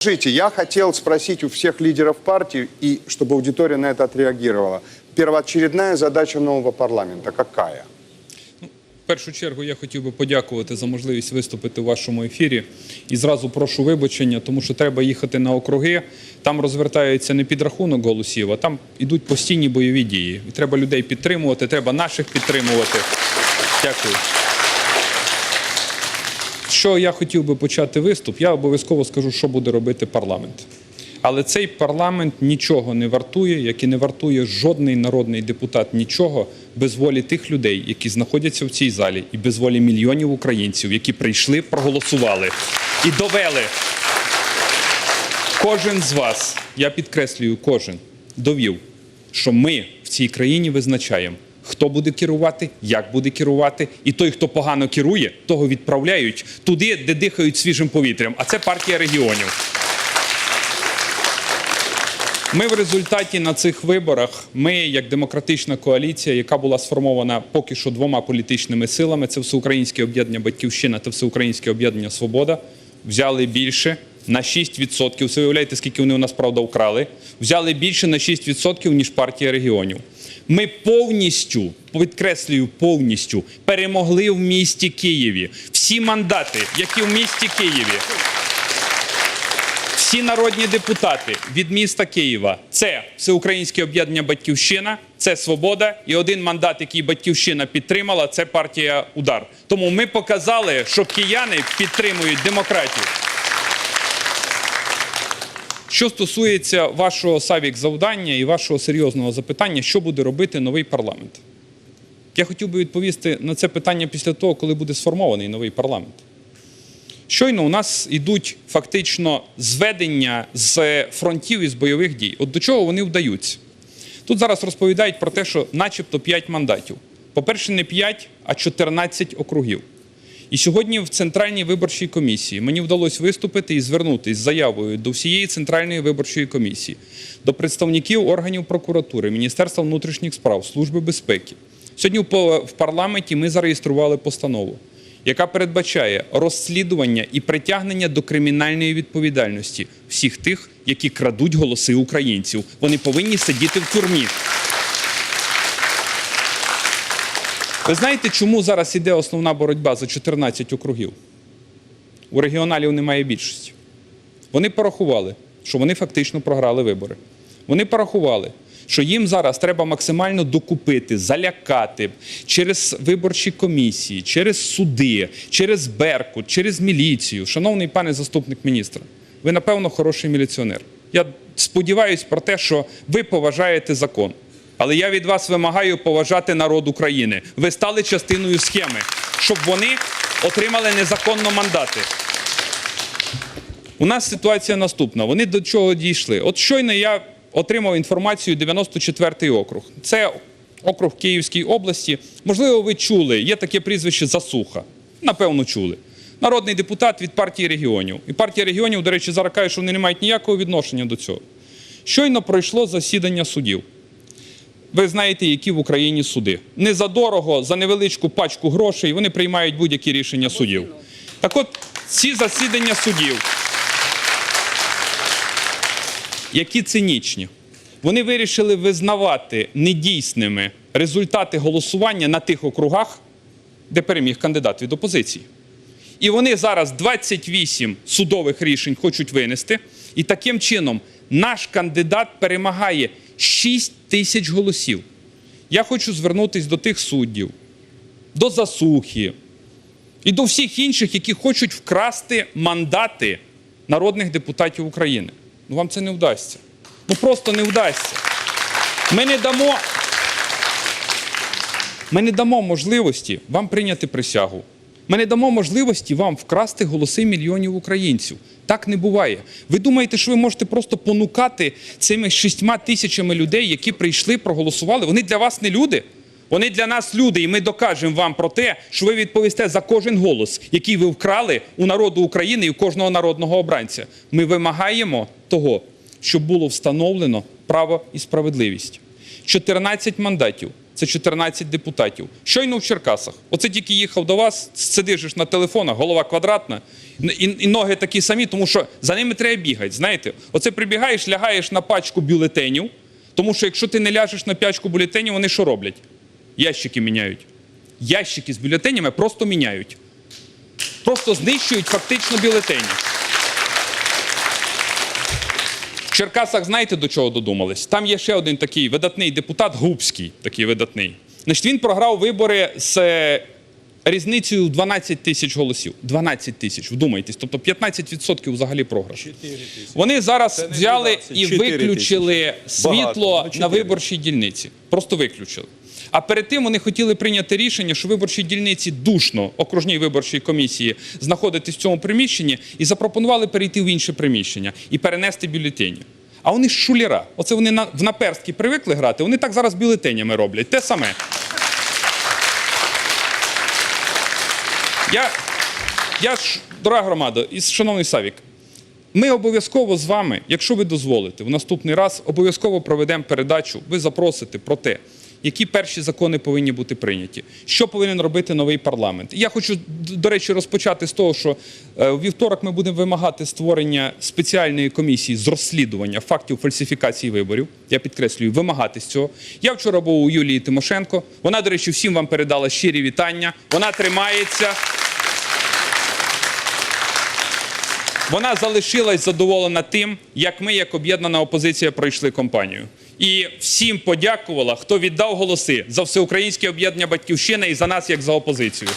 Скажите, я хотел спросить у всех лидеров партий, и чтобы аудитория на это отреагировала. Первоочередная задача нового парламента какая? В першу чергу я хотів би подякувати за можливість виступити у вашому ефірі. І зразу прошу вибачення, тому що треба їхати на округи. Там розвертається не підрахунок голосів, а там ідуть постійні бойові дії. І треба людей підтримувати, треба наших підтримувати. Дякую. Що я хотів би почати виступ, я обов'язково скажу, що буде робити парламент. Але цей парламент нічого не вартує, як і не вартує жодний народний депутат нічого без волі тих людей, які знаходяться в цій залі, і без волі мільйонів українців, які прийшли, проголосували і довели. Кожен з вас, я підкреслюю, кожен довів, що ми в цій країні визначаємо, хто буде керувати, як буде керувати, і той, хто погано керує, того відправляють туди, де дихають свіжим повітрям. А це партія регіонів. Ми в результаті на цих виборах, ми, як демократична коаліція, яка була сформована поки що двома політичними силами, це Всеукраїнське об'єднання Батьківщина та Всеукраїнське об'єднання Свобода, взяли більше на 6%. Ви уявляєте, скільки вони у нас правда вкрали? Взяли більше на 6%, ніж партія регіонів. Ми повністю, підкреслюю, повністю перемогли в місті Києві. Всі мандати, які в місті Києві. Всі народні депутати від міста Києва це Всеукраїнське об'єднання Батьківщина, це Свобода і один мандат, який Батьківщина підтримала, це партія Удар. Тому ми показали, що кияни підтримують демократію. Що стосується вашого савік завдання і вашого серйозного запитання, що буде робити новий парламент? Я хотів би відповісти на це питання після того, коли буде сформований новий парламент. Щойно у нас йдуть фактично зведення з фронтів і з бойових дій. От до чого вони вдаються? Тут зараз розповідають про те, що начебто 5 мандатів. По-перше, не 5, а 14 округів. І сьогодні в Центральній виборчій комісії мені вдалося виступити і звернутися з заявою до всієї Центральної виборчої комісії, до представників органів прокуратури, Міністерства внутрішніх справ, Служби безпеки. Сьогодні в парламенті ми зареєстрували постанову, яка передбачає розслідування і притягнення до кримінальної відповідальності всіх тих, які крадуть голоси українців. Вони повинні сидіти в тюрмі. Ви знаєте, чому зараз іде основна боротьба за 14 округів? У регіоналів немає більшості. Вони порахували, що вони фактично програли вибори. Вони порахували, що їм зараз треба максимально докупити, залякати через виборчі комісії, через суди, через Беркут, через міліцію. Шановний пане заступник міністра, ви, напевно, хороший міліціонер. Я сподіваюся про те, що ви поважаєте закон. Але я від вас вимагаю поважати народ України. Ви стали частиною схеми, щоб вони отримали незаконно мандати. У нас ситуація наступна. Вони до чого дійшли? От щойно я отримав інформацію 94-й округ. Це округ в Київській області. Можливо, ви чули, є таке прізвище Засуха. Напевно, чули. Народний депутат від партії регіонів. І партія регіонів, до речі, зараз каже, що вони не мають ніякого відношення до цього. Щойно пройшло засідання судів. Ви знаєте, які в Україні суди. Не за дорого, за невеличку пачку грошей вони приймають будь-які рішення судів. Так от, ці засідання судів, які цинічні, вони вирішили визнавати недійсними результати голосування на тих округах, де переміг кандидат від опозиції. І вони зараз 28 судових рішень хочуть винести. І таким чином наш кандидат перемагає 6 тисяч голосів. Я хочу звернутися до тих суддів, до засухи і до всіх інших, які хочуть вкрасти мандати народних депутатів України. Ну вам це не вдасться. Ну просто не вдасться. Ми не дамо. Ми не дамо можливості вам прийняти присягу. Ми не дамо можливості вам вкрасти голоси мільйонів українців. Так не буває. Ви думаєте, що ви можете просто понукати цими шістьма тисячами людей, які прийшли, проголосували? Вони для вас не люди. Вони для нас люди, і ми докажемо вам про те, що ви відповісте за кожен голос, який ви вкрали у народу України і у кожного народного обранця. Ми вимагаємо того, щоб було встановлено право і справедливість. 14 мандатів. Це 14 депутатів. Щойно в Черкасах. Оце тільки їхав до вас, сидиш на телефонах, голова квадратна. І, і ноги такі самі, тому що за ними треба бігати. Знаєте, оце прибігаєш, лягаєш на пачку бюлетенів, тому що якщо ти не ляжеш на пачку бюлетенів, вони що роблять? Ящики міняють. Ящики з бюлетенями просто міняють. Просто знищують фактично бюлетені. Черкасах знаєте до чого додумались? Там є ще один такий видатний депутат, Губський, такий видатний. Значить, він програв вибори з е, різницею в 12 тисяч голосів. 12 тисяч, вдумайтесь. Тобто 15% взагалі програш. Вони зараз взяли і виключили світло на виборчій дільниці. Просто виключили. А перед тим вони хотіли прийняти рішення, що виборчі дільниці душно окружній виборчій комісії знаходитись в цьому приміщенні, і запропонували перейти в інше приміщення і перенести бюлетені. А вони шуліра. Оце вони на, в наперстки привикли грати. Вони так зараз бюлетенями роблять. Те саме. Я, я ж, дорога громада, і шановний Савік, ми обов'язково з вами, якщо ви дозволите, в наступний раз обов'язково проведемо передачу. Ви запросите про те, які перші закони повинні бути прийняті, що повинен робити новий парламент. Я хочу, до речі, розпочати з того, що е, вівторок ми будемо вимагати створення спеціальної комісії з розслідування фактів фальсифікації виборів. Я підкреслюю, вимагати з цього. Я вчора був у Юлії Тимошенко. Вона, до речі, всім вам передала щирі вітання. Вона тримається. Вона залишилась задоволена тим, як ми, як об'єднана опозиція, пройшли кампанію. І всім подякувала, хто віддав голоси за всеукраїнське об'єднання батьківщини і за нас, як за опозицію.